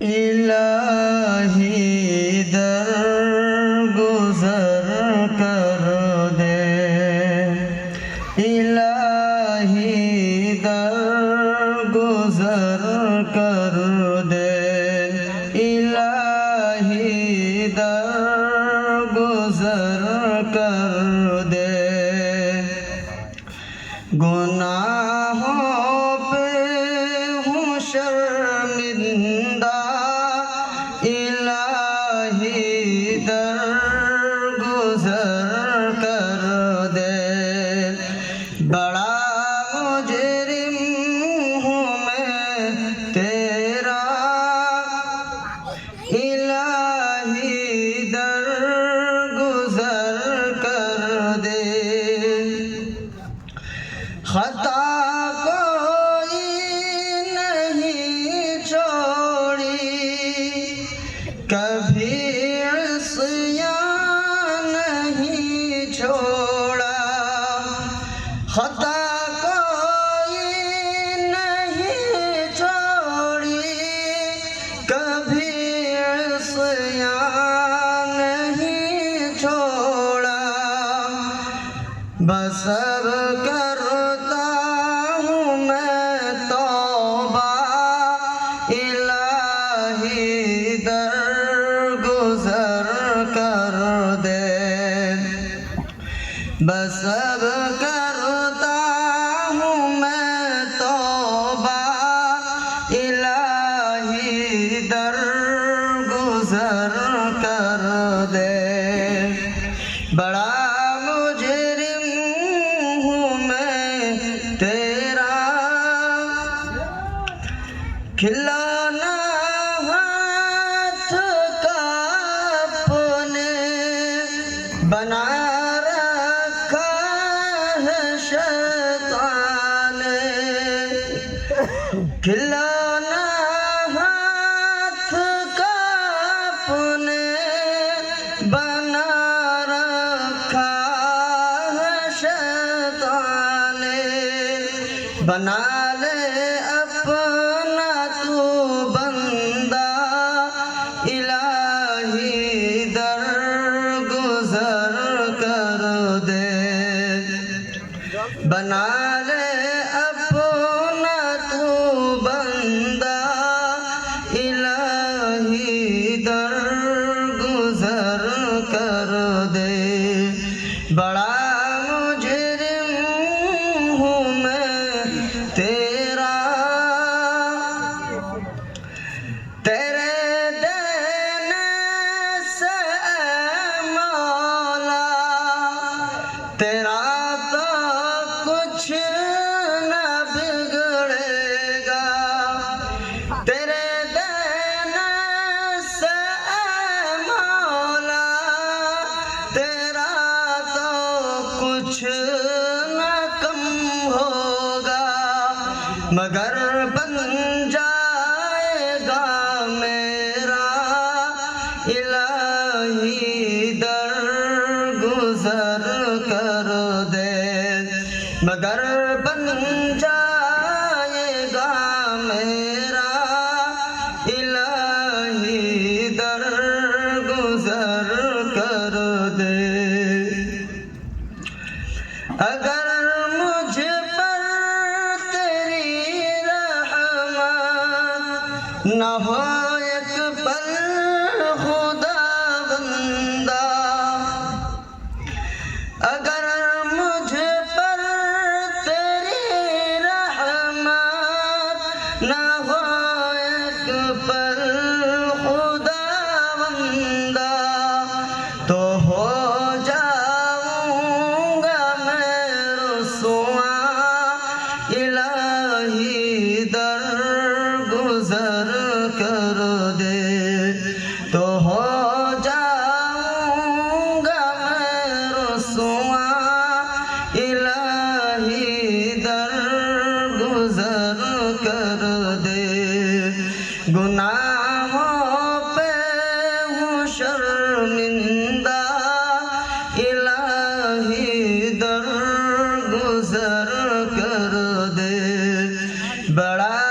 इलाही दर गुजर कर दे इलाही दर गुजर कर दे इलाही दर गुजर कर दे خطا کوئی نہیں چھوڑی کبھی عصیہ نہیں چھوڑا خطا بس اب کا ডানা হাত কাপনে বনা রাখা শতানে খিলানা হাত কাপনে বনা রাখা শতানে বনা بنا لے اپنا تو بندہ الہی در گزر کر دے بڑا کچھ نہ کم ہوگا، مگر بن جائے گا میرا الہی در گزر کر دے۔ مگر بن جائے گا میرا اگر مجھ پر تیری رحمت نہ ہو ایک پل শর্মিন্দা ইলাহি দর গুজর কর দে। বড়া